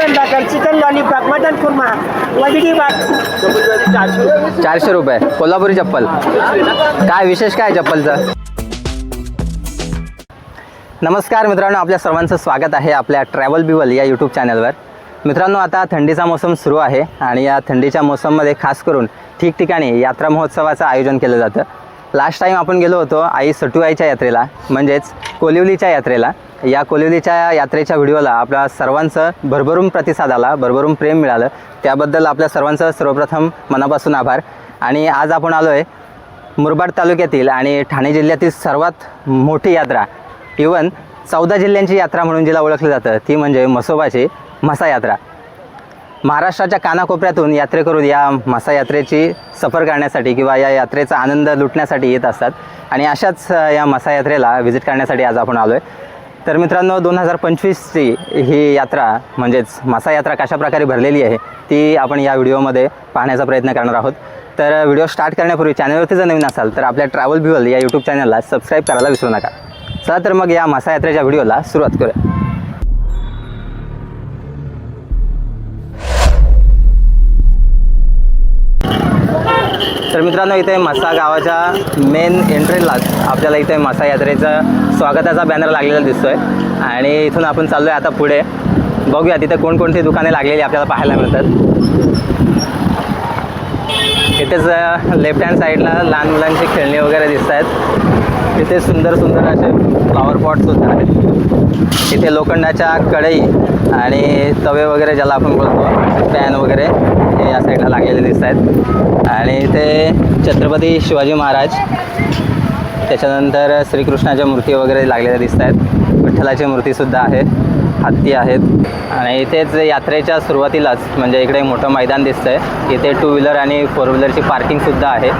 Mutton भाकर chicken lollipop mutton korma वजडी भात चारशे रुपये कोल्हापुरी चप्पल. काय विशेष काय चप्पलचं? नमस्कार मित्रांनो आपल्या सर्वांचं स्वागत आहे आपल्या ट्रॅव्हल बिवल या यूट्यूब चॅनलवर मित्रांनो आता थंडीचा मोसम सुरू आहे आणि या थंडीच्या मोसममध्ये खास करून ठिकठिकाणी यात्रा महोत्सवाचं आयोजन केलं जातं. लास्ट टाईम आपण गेलो होतो आई सटुआईच्या यात्रेला म्हणजेच कोलिवलीच्या यात्रेला. या कोलिवलीच्या यात्रेच्या व्हिडिओला आपल्या सर्वांचं भरभरून प्रतिसाद आला भरभरून प्रेम मिळालं. त्याबद्दल आपल्या सर्वांचं सर्वप्रथम मनापासून आभार. आणि आज आपण आलो आहे मुरबाड तालुक्यातील आणि ठाणे जिल्ह्यातील सर्वात मोठी यात्रा इवन चौदा जिल्ह्यांची यात्रा म्हणून जिला ओळखलं जातं ती म्हणजे म्हसोबाची म्हसा यात्रा महाराष्ट्राच्या कानाकोपऱ्यातून यात्रेकरून या म्हसा यात्रेची सफर करण्यासाठी किंवा या यात्रेचा आनंद लुटण्यासाठी येत असतात. आणि अशाच या म्हसा यात्रेला व्हिजिट करण्यासाठी आज आपण आलो आहे तर मित्रांनो दोन हजार पंचवीसची ही यात्रा म्हणजेच मासा यात्रा कशा प्रकारे भरलेली आहे ती आपण या व्हिडिओमध्ये पाहण्याचा प्रयत्न करणार आहोत. तर व्हिडिओ स्टार्ट करण्यापूर्वी चॅनलवरती जर नवीन असाल तर आपल्या ट्रॅव्हल ब्युअल या यूट्यूब चॅनलला सबस्क्राईब करायला विसरू नका. चला तर मग या मासा यात्रेच्या व्हिडिओला सुरुवात करूया. तर मित्रांनो इथे मसा गावाच्या मेन एंट्रीलाच आपल्याला इथे मसा यात्रेचा स्वागताचा बॅनर लागलेला दिसतोय. आणि इथून आपण चाललोय आता पुढे. बघूया तिथे कोणकोणती दुकाने लागलेली आपल्याला पाहायला मिळतात. इथेच लेफ्ट हँड साईडला लहान मुलांची खेळणी वगैरे दिसत आहेत इथे सुंदर सुंदर असे फ्लॉवर पॉटसुद्धा आहेत. इथे लोखंडाच्या कढई आणि तवे वगैरे ज्याला आपण बोलतो पॅन वगैरे हे या साईडला लागलेले दिसत आहेत. आणि इथे छत्रपती शिवाजी महाराज त्याच्यानंतर श्रीकृष्णाच्या मूर्ती वगैरे लागलेल्या दिसत आहेत. विठ्ठलाची मूर्तीसुद्धा आहे हत्ती आहेत. आणि इथेच यात्रेच्या सुरुवातीलाच म्हणजे इकडे मोठं मैदान दिसतं आहे इथे टू व्हीलर आणि फोर व्हीलरची पार्किंगसुद्धा आहे.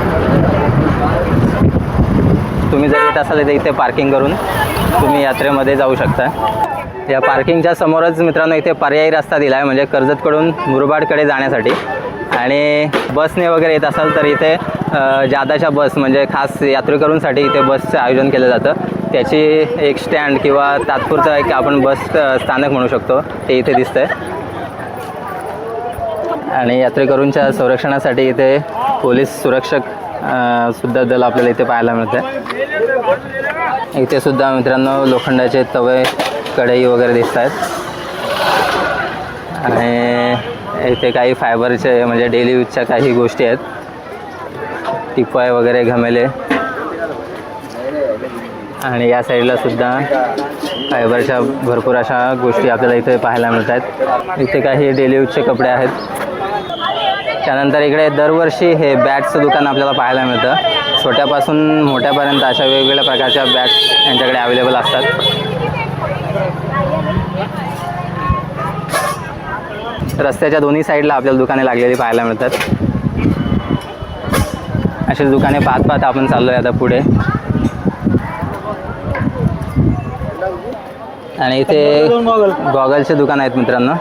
तुम्ही जर येत असाल तर इथे पार्किंग करून तुम्ही यात्रेमध्ये जाऊ शकता. या पार्किंगच्या समोरच मित्रांनो इथे पर्यायी रस्ता दिला आहे म्हणजे कर्जतकडून मुरबाडकडे जाण्यासाठी. आणि बसने वगैरे येत असाल तर इथे जादाच्या बस म्हणजे खास यात्रेकरूंसाठी इथे बसचं आयोजन केलं जातं. त्याची एक स्टँड किंवा तात्पुरतं एक आपण बस स्थानक म्हणू शकतो ते इथे दिसतंय. आणि यात्रेकरूंच्या संरक्षणासाठी इथे पोलीस सुरक्षक सुद्धा दल आपल्याला इथे पाहायला मिळते इथे सुद्धा मित्रांनो लोखंडाचे तवे कढई वगैरे दिसत आहेत आणि इथे काही फायबरचे म्हणजे डेली यूजच्या काही गोष्टी आहेत. टिपाय वगैरे घमेले. आणि या साईडला सुद्धा फायबरच्या भरपूर अशा गोष्टी आपल्याला इथे पाहायला मिळत आहेत इथे काही डेली यूजचे कपडे आहेत. त्यानंतर इकडे दरवर्षी हे बॅटचं दुकान आपल्याला पाहायला मिळतं. छोट्यापासून मोठ्यापर्यंत अशा वेगवेगळ्या प्रकारच्या बॅट्स यांच्याकडे अवेलेबल असतात. रस्त्याच्या दोन्ही साईडला आपल्याला दुकाने लागलेली पाहायला मिळतात. अशी दुकाने पाहत पाहत आपण चाललोय आता पुढे. आणि इथे गॉगलचे दुकान आहेत मित्रांनो.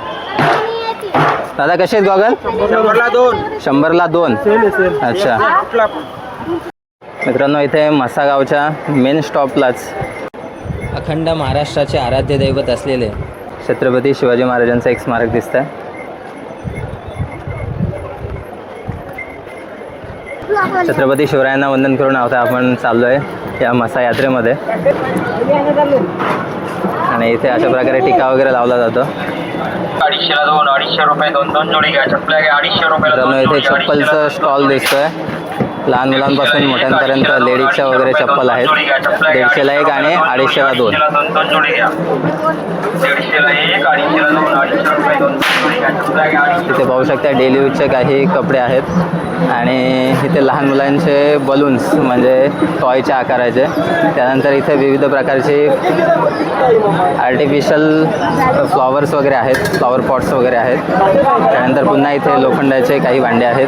दादा कसे आहेत गॉगल? शंभरला दोन. शंभरला दोन. अच्छा. मित्रांनो इथे मसागावच्या मेन स्टॉपलाच अखंड महाराष्ट्राचे आराध्य दैवत असलेले छत्रपती शिवाजी महाराजांचं एक स्मारक दिसत आहे छत्रपती शिवरायांना वंदन करून आता आपण चाललो आहे या मसा यात्रेमध्ये. आणि इथे अशा प्रकारे टिका वगैरे लावला जातो. अडीचशेला दोन अडीचशे रुपये दोन दोन जोडी घ्या घ्या अडीचशे दोन इथे चप्पलचं स्टॉल. दिसतोय. लहान मुलांपासून मोठ्यांपर्यंत लेडीजच्या वगैरे चप्पल आहेत. दीडशेला एक आणि अडीचशेला दोन. इथे पाहू शकता डेली यूजचे काही कपडे आहेत. आणि इथे लहान मुलांचे बलून्स म्हणजे टॉयच्या आकाराचे. त्यानंतर इथे विविध प्रकारचे आर्टिफिशियल फ्लॉवर्स वगैरे आहेत फ्लॉवर पॉट्स वगैरे आहेत. त्यानंतर पुन्हा इथे लोखंडाचे काही भांडे आहेत.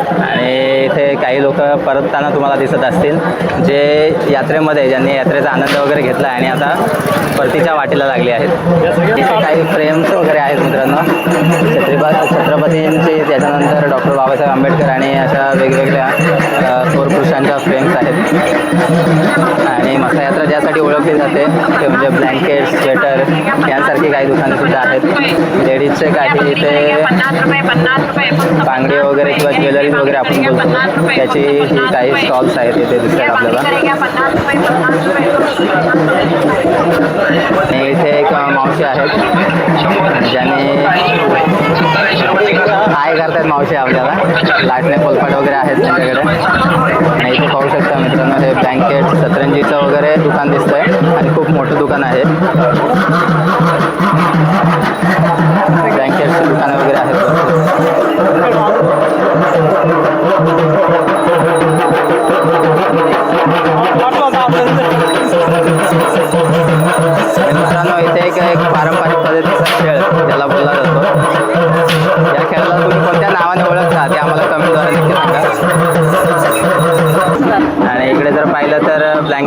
आणि इथे काही लोक परतताना तुम्हाला दिसत असतील जे यात्रेमध्ये ज्यांनी यात्रेचा आनंद वगैरे घेतला आणि आता परतीच्या वाटेला लागले आहेत. इथे काही फ्रेम्स वगैरे आहेत मित्रांनो. छत्रपती छत्रपती भगतसिंगची त्याच्यानंतर डॉक्टर बाबासाहेब आंबेडकर आणि अशा वेगवेगळ्या अ, थोर पुरुषांच्या फ्रेम्स आहेत. आणि मसा यात्रा ज्यासाठी ओळखली जाते ते म्हणजे ब्लँकेट स्वेटर यांसारखी काही दुकाने सुद्धा आहेत. लेडीजचे काही इथे बांगडे वगैरे किंवा ज्वेलरीज वगैरे आपण बोलतो. त्याची ही काही स्टॉल्स आहेत इथे दिसतात आपल्याला. इथे एक मावशी आहेत. ज्यांनी हाय करतायत मावशी आपल्याला. लाटणे पोलपाट वगैरे आहेत त्यांच्याकडे. आणि इथे पाहू शकता मित्रांनो हे ब्लँकेट सतरंजीचं वगैरे दुकान दिसतंय. आणि खूप मोठं दुकान आहे.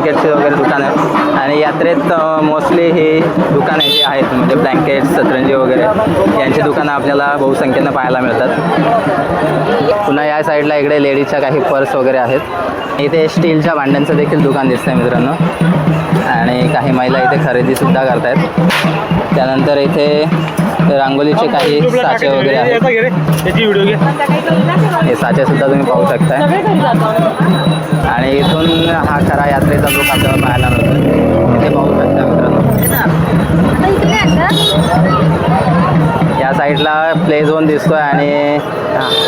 तर ब्लँकेटचे वगैरे दुकानं आणि यात्रेत मोस्टली हे दुकानं जे आहेत म्हणजे ब्लँकेट सतरंजी वगैरे यांची दुकानं आपल्याला बहुसंख्येनं पाहायला मिळतात. पुन्हा या साईडला इकडे लेडीजच्या काही पर्स वगैरे आहेत. इथे स्टीलच्या भांड्यांचं देखील दुकान दिसतंय मित्रांनो. आणि काही महिला इथे खरेदीसुद्धा करतायत. त्यानंतर इथे रांगोलीचे काही साचे वगैरे आहेत. हे साचे सुद्धा तुम्ही पाहू शकताय. आणि इथून हा खरा यात्रेचा लुक आपल्याला पाहायला मिळतो. या साईडला प्ले झोन दिसतोय आणि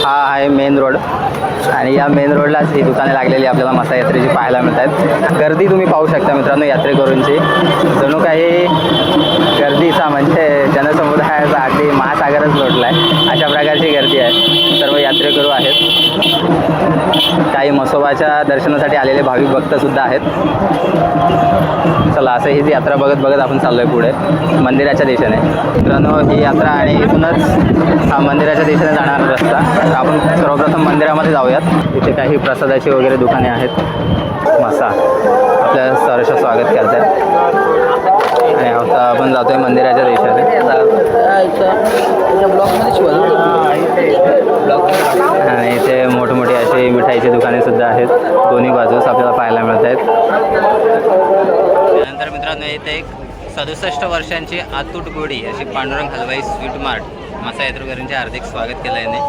हा आहे मेन रोड. आणि या मेन रोडलाच ही दुकाने लागलेली आपल्याला मसा यात्रेची पाहायला मिळत आहेत गर्दी तुम्ही पाहू शकता मित्रांनो यात्रेकरूंची. जणू काही गर्दीचा म्हणजे जन काही मसोबाच्या दर्शनासाठी आलेले भाविक भक्तसुद्धा आहेत. चला असं ही यात्रा बघत बघत आपण चाललोय पुढे मंदिराच्या दिशेने. मित्रांनो ही यात्रा आणि इथूनच हा मंदिराच्या दिशेने जाणारा रस्ता. आपण सर्वप्रथम मंदिरामध्ये जाऊयात. इथे काही प्रसादाची वगैरे दुकाने आहेत. मसा आपल्या सहर्ष स्वागत करतात. आणि आता आपण जातोय मंदिराच्या दिशेने. आणि इथे असे मिठाईचे दुकाने सुद्धा आहेत. दोन्ही बाजूस आपल्याला पाहायला मिळत आहेत त्यानंतर मित्रांनो इथे एक सदुसष्ट वर्षांची आतूट गोडी अशी पांडुरंग हलवाई स्वीट मार्ट मसा यात्रेकरांचे हार्दिक स्वागत केलं याने.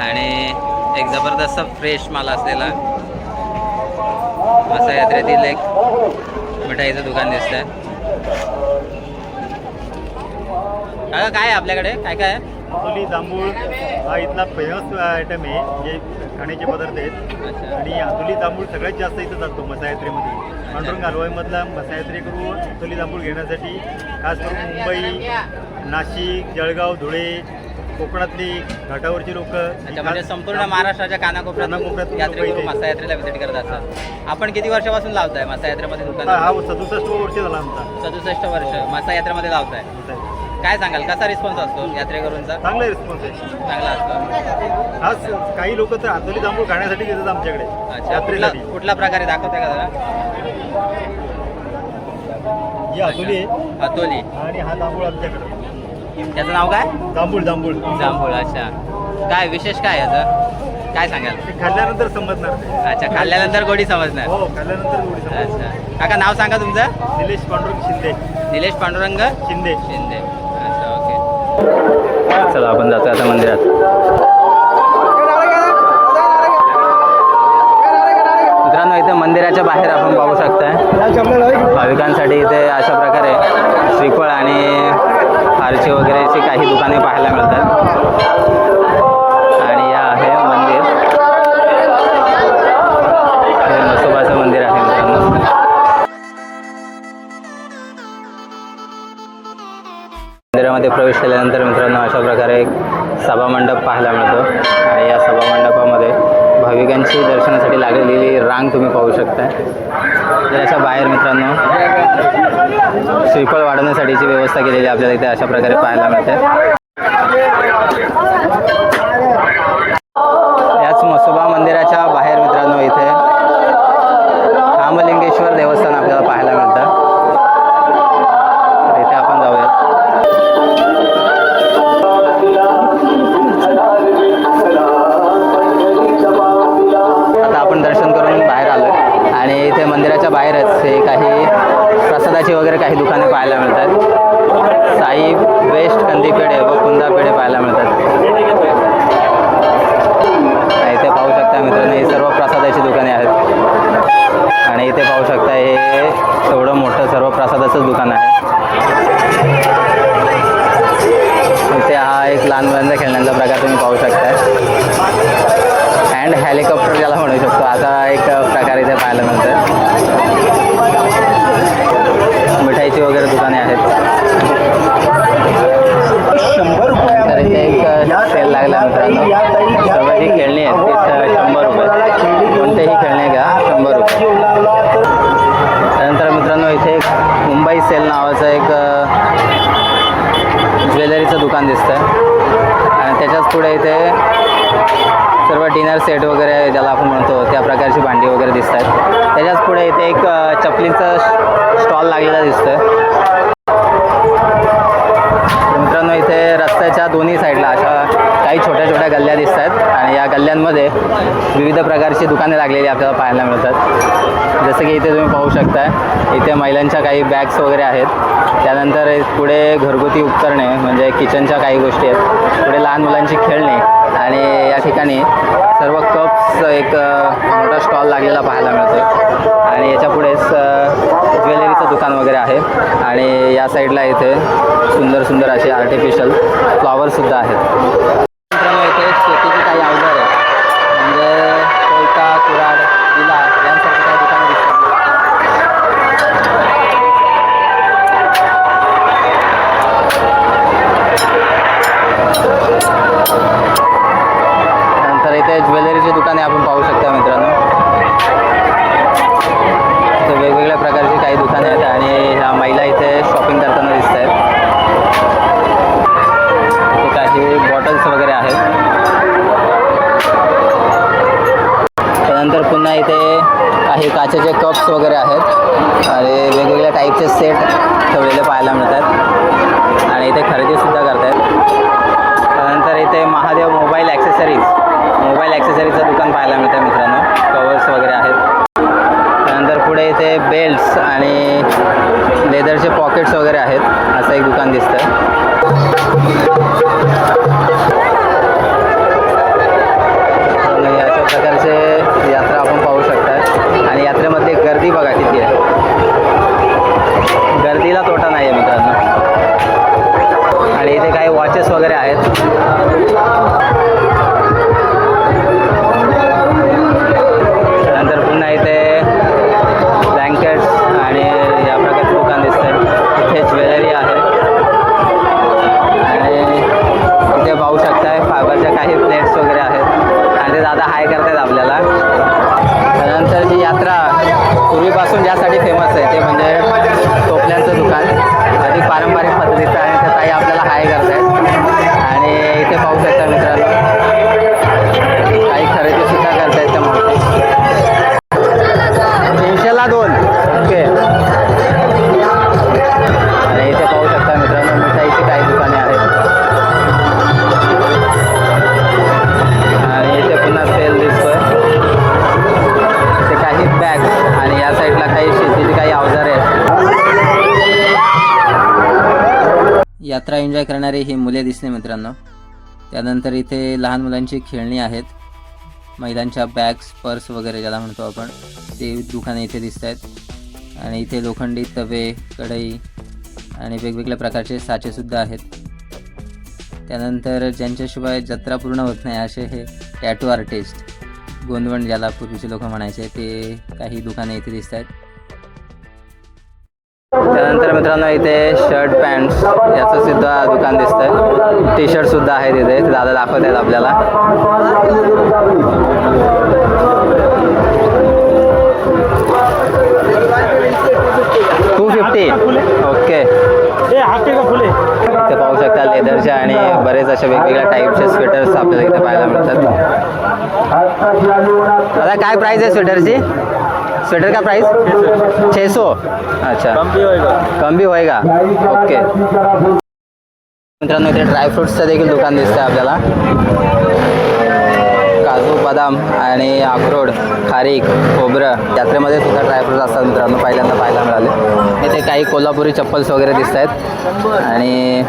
आणि एक जबरदस्त फ्रेश माल असलेला मसा यात्रेतील एक मिठाईचं दुकान दिसतंय. काय आहे आपल्याकडे? काय काय आहे? अतुली जांभूळ हा इथला फेमस आयटम आहे जे खाण्याचे पदार्थ आहेत. आणि अतुली जांभूळ सगळ्यात जास्त इथं जातो मसायात्रेमध्ये. पांडुरंग हलवाईमधला मसायात्रेकरू अतुली जांभूळ घेण्यासाठी खास करून मुंबई नाशिक जळगाव धुळे कोकणातली घाटावरची लोक म्हणजे संपूर्ण महाराष्ट्राच्या कानाकोपऱ्यात यात्रेकरू लोकं इथे- मसा यात्रेला व्हिजिट करत असतात आपण किती वर्षापासून लावताय मसा यात्रेमध्ये दुकान? हा सदुसष्ट वर्ष झाला आमचा. सदुसष्ट वर्ष मसा यात्रेमध्ये लावताय काय सांगाल? कसा रिस्पॉन्स असतो यात्रेकरूंचा? चांगला रिस्पॉन्स आहे. चांगला असतो. आज काही लोक तर अतुली जांभूळ खाण्यासाठी येतात आमच्याकडे. अच्छा कुठला यात्रेसाठी कुठल्या प्रकारे दाखवताय का जरा? ही अतुली आहे. अतोली आणि हा जांभूळ आमच्याकडे. त्याचं नाव काय? जांभूळ जांभूळ. जांभूळ अच्छा. काय विशेष काय याचं? काय सांगाल? ते खाल्ल्यानंतर समजणार. नाही. अच्छा खाल्ल्यानंतर गोडी समजणार. हो खाल्ल्यानंतर गोडी समजणार. अच्छा. काका नाव सांगा तुमचं? निलेश पांडुरंग शिंदे. निलेश पांडुरंग शिंदे. शिंदे. चला आपण जातो आता मंदिरात. मित्रांनो इथे मंदिराच्या बाहेर आपण पाहू शकताय. भाविकांसाठी इथे अशा प्रकारे श्रीफळ आणि फारची वगैरेची काही दुकाने पाहायला मिळतात. पाहायला मिळतो. आणि या सभामंडपामध्ये भाविकांची दर्शनासाठी लागलेली रांग तुम्ही पाहू शकता तर अशा बाहेर मित्रांनो श्रीफळ वाढवण्यासाठीची व्यवस्था केलेली आपल्याला इथे अशा प्रकारे पाहायला मिळते. लहान मुलांचा खेळण्याचा प्रकार तुम्ही पाहू शकता अँड हेलिकॉप्टर ज्याला म्हणू शकतो. असा एक प्रकार इथे पाहायला मिळतं मिठाईची वगैरे दुकाने आहेत. शंभर रुपये एक सेल लागला मित्रांनो पुढे इथे सर्व डिनर सेट वगैरे ज्याला आपण म्हणतो त्या प्रकारची भांडी वगैरे दिसत आहेत त्याच्याच पुढे इथे एक चपलीचा स्टॉल लागलेला दिसतोय. जिल्ह्यांमध्ये विविध प्रकारची दुकाने लागलेली आपल्याला पाहायला मिळतात. जसं की इथे तुम्ही पाहू शकता इथे महिलांच्या काही बॅग्स वगैरे आहेत. त्यानंतर पुढे घरगुती उपकरणे म्हणजे किचनच्या काही गोष्टी आहेत. पुढे लहान मुलांची खेळणी आणि या ठिकाणी सर्व कप्स एक मोठा स्टॉल लागलेला पाहायला मिळतो आणि याच्या पुढेच ज्वेलरीचं दुकान वगैरे आहे. आणि या साईडला इथे सुंदर सुंदर असे आर्टिफिशियल फ्लॉवरसुद्धा आहेत. असं एक दादा हाय करतायत आपल्याला. त्यानंतर जी यात्रा पूर्वीपासून ज्यासाठी फेमस आहे ते म्हणजे टोपल्यांचं दुकान. अधिक पारंपरिक पद्धतीचं आहे तर ताई आपल्याला हाय करतायत. आणि इथे पाहू शकता मित्रांनो यात्रा एन्जॉय करणारी ही मुले दिसते मित्रांनो. त्यानंतर इथे लहान मुलांची खेळणी आहेत. महिलांच्या बॅग्स पर्स वगैरे ज्याला म्हणतो आपण ते दुकाने इथे दिसत आहेत आणि इथे लोखंडी तवे कढई आणि वेगवेगळ्या प्रकारचे साचेसुद्धा आहेत. त्यानंतर ज्यांच्याशिवाय जत्रा पूर्ण होत नाही असे हे टॅटू आर्टिस्ट गोंदवण ज्याला पूर्वीचे लोक म्हणायचे ते काही दुकाने इथे दिसत आहेत त्यानंतर मित्रांनो इथे शर्ट पॅन्ट याचं सुद्धा दुकान दिसतंय. टी शर्ट सुद्धा आहे तिथे दादा दाखवत आहेत आपल्याला. टू फिफ्टी ओके इथे पाहू शकता लेदरच्या आणि बरेच अशा वेगवेगळ्या टाईपचे स्वेटर्स आपल्याला इथे पाहायला मिळतात. आता काय प्राइस आहे स्वेटरची स्वेटर का प्राइस? छे सौ। अच्छा। कम भी होएगा। ओके। मित्रांनो इथे ड्रायफ्रुट्सचं देखील दुकान दिसतंय आपल्याला. काजू बदाम आणि अक्रोड खारीक खोबरं यात्रेमध्ये सुद्धा ड्रायफ्रूट्स असतात मित्रांनो. पहिल्यांदा पाहायला मिळाले. इथे काही कोल्हापुरी चप्पल्स वगैरे दिसत आहेत. आणि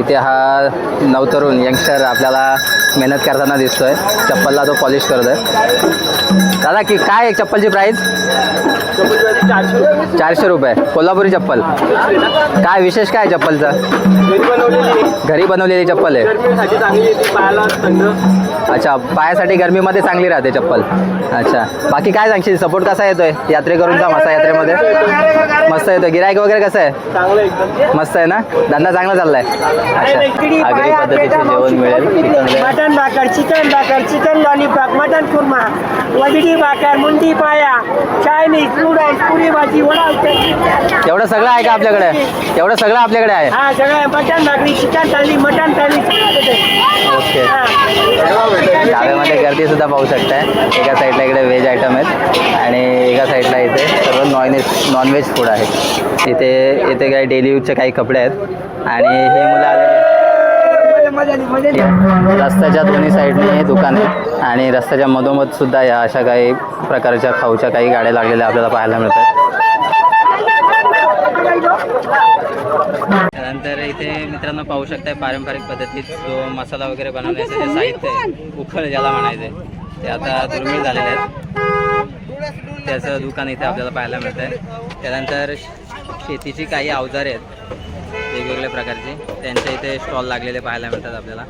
इथे हा नवतरुण यंगस्टर आपल्याला मेहनत करताना दिसतोय. चप्पलला तो पॉलिश करतोय. दादा की काय आहे चप्पलची प्राईस चारशे रुपये. कोल्हापुरी चप्पल. काय विशेष काय आहे चप्पलचं? घरी बनवलेली. चप्पल आहे. अच्छा पायासाठी गरमीमध्ये चांगली राहते चप्पल. अच्छा. बाकी काय सांगशील? सपोर्ट कसा येतोय? यात्रेकरूंचा मसा यात्रेमध्ये? मस्त येतोय. गिरायक वगैरे कसं आहे? मस्त आहे ना? धंदा चांगला चाललाय. अच्छा. आगरी पद्धतीचे जेवण मिळेल. मटन भाकर चिकन भाकर चिकन लॉलीपॉप मटन कुर्मा वजडी भाकर मुंडी पाया चायनीज नूडल्स पुरी भाजी वडा. एवढं सगळं आहे का आपल्याकडे? एवढं सगळं आपल्याकडे आहे? हा सगळं मटन भाकरी chicken thali mutton thali. Okay डाव्यामध्ये गर्दी सुद्धा पाहू शकताय. एका साईडला इकडे व्हेज आयटम आहेत आणि एका साईडला इथे सर्व नॉन नॉनव्हेज फूड आहे इथे इथे काही डेली यूजचे काही कपडे आहेत. आणि हे मुलं आले रस्त्याच्या दोन्ही साईडने हे दुकान आहे. आणि रस्त्याच्या मधोमध सुद्धा या अशा काही प्रकारच्या खाऊच्या काही गाड्या लागलेल्या आपल्याला पाहायला मिळतात. त्यानंतर इथे मित्रांनो पाहू शकताय पारंपरिक पद्धतीत जो मसाला वगैरे बनवण्याचं जे साहित्य आहे. उखळ ज्याला म्हणायचे ते आता दुर्मिळ झालेले आहेत. त्याचं दुकान इथे आपल्याला पाहायला मिळतं आहे त्यानंतर शेतीची काही अवजारे आहेत वेगवेगळ्या प्रकारचे. त्यांचे इथे स्टॉल लागलेले पाहायला मिळतात आपल्याला.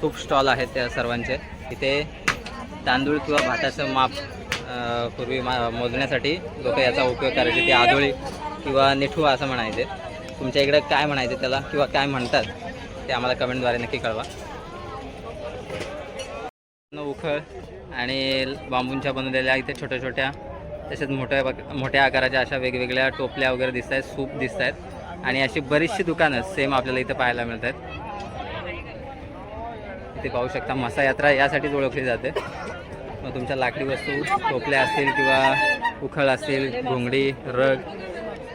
खूप स्टॉल आहेत त्या सर्वांचे. इथे तांदूळ किंवा भाताचं माप पूर्वी मा मोजण्यासाठी लोक याचा उपयोग करायचे. ते आदोळी किंवा निठुवा असं म्हणायचे. तुमच्या इकडे काय म्हणायचे त्याला किंवा काय म्हणतात ते आम्हाला कमेंटद्वारे नक्की कळवा. उखळ आणि बांबूंच्या बनवलेल्या इथे छोट्या छोट्या तसेच मोठ्या मोठ्या आकाराच्या अशा वेगवेगळ्या टोपल्या वगैरे दिसत आहेत सूप दिसत आहेत आणि अशी बरीचशी दुकानं सेम आपल्याला इथं पाहायला मिळत आहेत इथे पाहू शकता मसा यात्रा यासाठीच ओळखली जाते. मग तुमच्या लाकडी वस्तू टोपल्या असतील किंवा उखळ असतील घोंगडी रग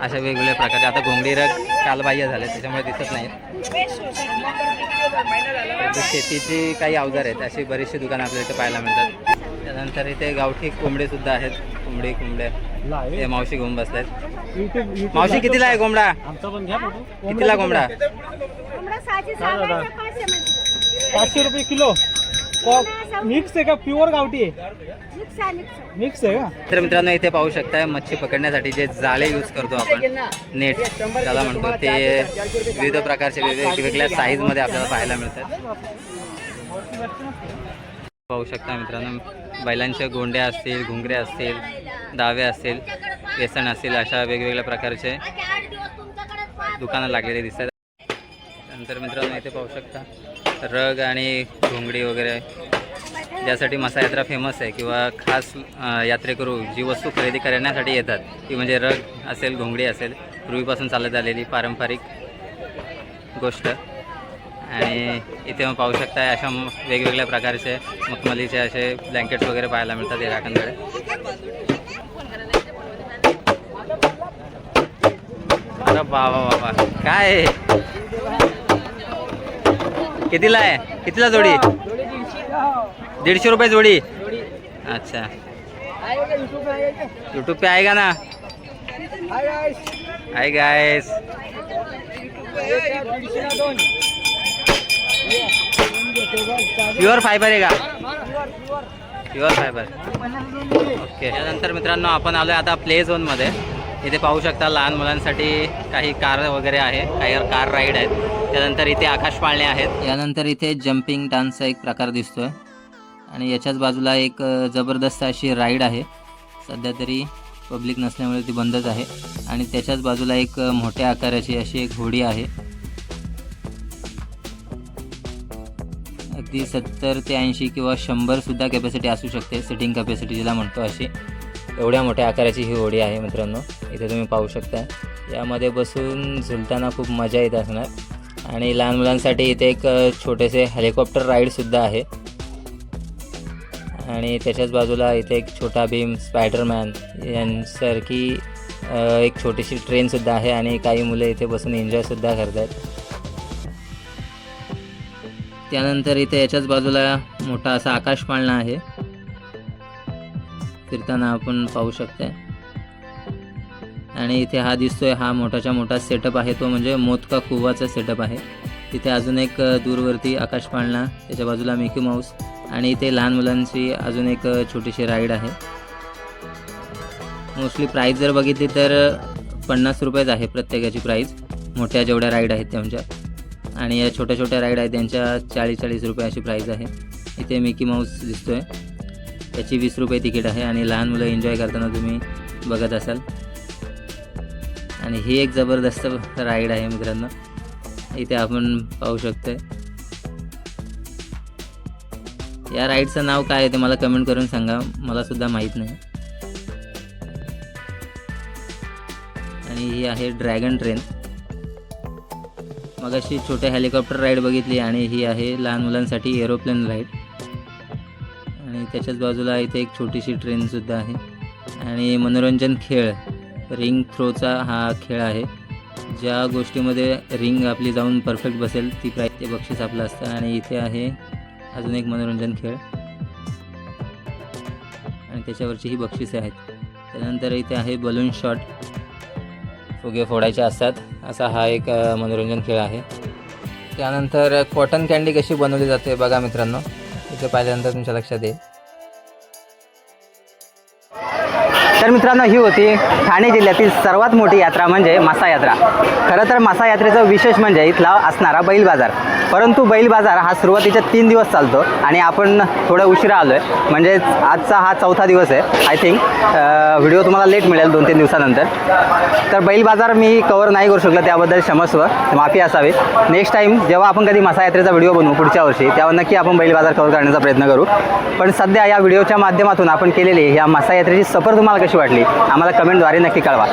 अशा वेगवेगळ्या प्रकारचे. आता घोंगडी रग कालबाह्य झाले त्याच्यामुळे दिसत नाहीत. शेतीची काही अवजार आहेत अशी बरीचशी दुकानं आपल्याला इथे पाहायला मिळतात. त्यानंतर इथे गावठी कोंबडे सुद्धा आहेत. कोंबडी कोंबड्या. हे मावशी घेऊन बसल्यात मावशी कितीला आहे कोंबडा? कितीला कोंबडा? पाचशे रुपये किलो. मिक्स आहे का? प्युअर गावठी आहे. मिक्स आहे मिक्स मिक्स आहे का? तर मित्रांनो इथे पाहू शकताय मच्छी पकडण्यासाठी जे जाळे यूज करतो आपण नेट त्याला म्हणतो ते विविध प्रकारचे वेगवेगळ्या वेगवेगळ्या साईजमध्ये आपल्याला पाहायला मिळतात. पाहू शकता मित्रांनो बैलांच्या गोंड्या असतील घुंगऱ्या असतील दावे असतील व्यसन असतील अशा वेगवेगळ्या प्रकारचे दुकानं लागलेली दिसतात. नंतर मित्रांनो इथे पाहू शकता रग आणि घोंगडी वगैरे ज्यासाठी मसा यात्रा फेमस आहे किंवा खास यात्रेकरू जी वस्तू खरेदी करण्यासाठी येतात ती म्हणजे रग असेल घोंगडी असेल पूर्वीपासून चालत आलेली पारंपरिक गोष्ट. आणि इथे मग पाहू शकता अशा वेगवेगळ्या प्रकारचे मखमलीचे असे ब्लँकेट्स वगैरे पाहायला मिळतात या काकांकडे अरे बाबा बाबा काय? आहे? कितीला आहे? कितीला जोडी? दीडशे रुपये जोडी. अच्छा. यूट्यूब पे आहे का ना? आय गायस प्युअर फायबर आहे का? प्युअर फायबर ओके त्यानंतर मित्रांनो आपण आलो आता प्ले झोनमध्ये इथे पाहू शकता लहान मुलांसाठी काही कार वगैरे आहे. काही कार राईड आहेत. त्यानंतर इथे आकाश पाळणे आहेत. यानंतर इथे जम्पिंग डान्सचा एक प्रकार दिसतोय. आणि याच्याच बाजूला एक जबरदस्त अशी राईड आहे. सध्या तरी पब्लिक नसल्यामुळे ती बंदच आहे. आणि त्याच्याच बाजूला एक मोठ्या आकाराची अशी एक होडी आहे. अगदी सत्तर ते ऐंशी किंवा शंभरसुद्धा कॅपॅसिटी असू शकते. सिटिंग कॅपॅसिटी जिला म्हणतो अशी. एवढ्या मोठ्या आकाराची ही होडी आहे मित्रांनो. इथे तुम्ही पाहू शकता. यामध्ये बसून झुलताना खूप मजा येत असणार. आणि लहान मुलांसाठी इथे एक छोटेसे हेलिकॉप्टर राईडसुद्धा आहे. आणि त्याच्याच बाजूला इथे एक छोटा भीम स्पायडरमॅन यांसारखी एक छोटीशी ट्रेनसुद्धा आहे आणि काही मुलं इथे बसून एन्जॉयसुद्धा करतात. त्यानंतर इथे याच्याच बाजूला मोठा असा आकाश पाळणा आहे. फिरताना आपण पाहू शकता आणि इथे हा दिसतोय हा मोठाच्या मोठा सेटअप आहे. तो म्हणजे मोदका कुवाचा सेटअप आहे. तिथे अजून एक दूरवरती आकाश पाळणा त्याच्या बाजूला मिकी माऊस आणि इथे लहान मुलांची अजून एक छोटीशी राईड आहे. मोस्टली प्राईज जर बघितली तर पन्नास रुपयेच आहे प्रत्येकाची प्राईज मोठ्या जेवढ्या राईड आहेत त्यांच्या. आणि या छोट्या छोट्या राईड आहेत त्यांच्या चाळीस चाळीस रुपये अशी प्राईज आहे. इथे मिकी माऊस दिसतोय. त्याची वीस रुपये तिकीट आहे आणि लहान मुलं एन्जॉय करताना तुम्ही बघत असाल. आणि ही एक जबरदस्त राईड आहे मित्रांनो. इथे आपण पाहू शकतोय. या राईडचं नाव काय आहे ते मला कमेंट करून सांगा. मला सुद्धा माहीत नाही. आणि ही आहे ड्रॅगन ट्रेन. मग अशी छोटे हेलिकॉप्टर राईड बघितली आणि ही आहे लहान मुलांसाठी एरोप्लेन राईड. आणि त्याच्याच बाजूला इथे एक छोटीशी ट्रेनसुद्धा आहे. आणि मनोरंजन खेळ रिंग थ्रोचा हा खेळ आहे. ज्या गोष्टीमध्ये रिंग आपली जाऊन परफेक्ट बसेल ती प्राईज ते बक्षीस आपलं असतं. आणि इथे आहे अजून एक मनोरंजन खेळ. आणि त्याच्यावरची ही बक्षिसे आहेत त्यानंतर इथे आहे बलून शॉट फुगे फोडायचे असतात. असा हा एक मनोरंजन खेळ आहे. त्यानंतर कॉटन कॅन्डी कशी बनवली जाते बघा मित्रांनो. इथे पाहिल्यानंतर तुमच्या लक्षात येईल. तर मित्रांनो ही होती ठाणे जिल्ह्यातील सर्वात मोठी यात्रा म्हणजे मासा यात्रा खरं तर मासा यात्रेचं विशेष म्हणजे इथला असणारा बैल बाजार. परंतु बैल बाजार हा सुरुवातीच्या तीन दिवस चालतो आणि आपण थोडं उशिरा आलो आहे म्हणजेच आजचा हा चौथा दिवस आहे आय थिंक व्हिडिओ तुम्हाला लेट मिळेल दोन तीन दिवसानंतर. तर बैल बाजार मी कवर नाही करू शकलो त्याबद्दल क्षमस्व माफी असावी. नेक्स्ट टाईम जेव्हा आपण कधी मसायात्रेचा व्हिडिओ बनवू पुढच्या वर्षी तेव्हा नक्की आपण बैल बाजार कवर करण्याचा प्रयत्न करू. पण सध्या या व्हिडिओच्या माध्यमातून आपण केलेली ह्या मसायात्रेची सफर तुम्हाला कशी वाटली आम्हाला कमेंटद्वारे नक्की कळवा.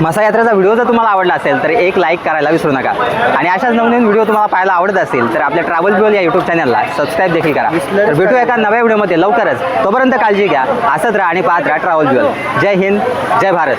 मसायात्रेचा व्हिडिओ जर तुम्हाला आवडला असेल तर एक लाईक करायला विसरू नका. आणि अशाच नवनवीन व्हिडिओ तुम्हाला पाहायला आवडत असेल तर आपल्या ट्रॅव्हल बिओल या यूट्यूब चॅनलला सबस्क्राईब देखील करा. तर भेटू एका नव्या व्हिडिओमध्ये लवकरच. तोपर्यंत काळजी घ्या असंच राहा आणि पाहत राहा ट्रॅव्हल ब्युअल जय हिंद जय भारत.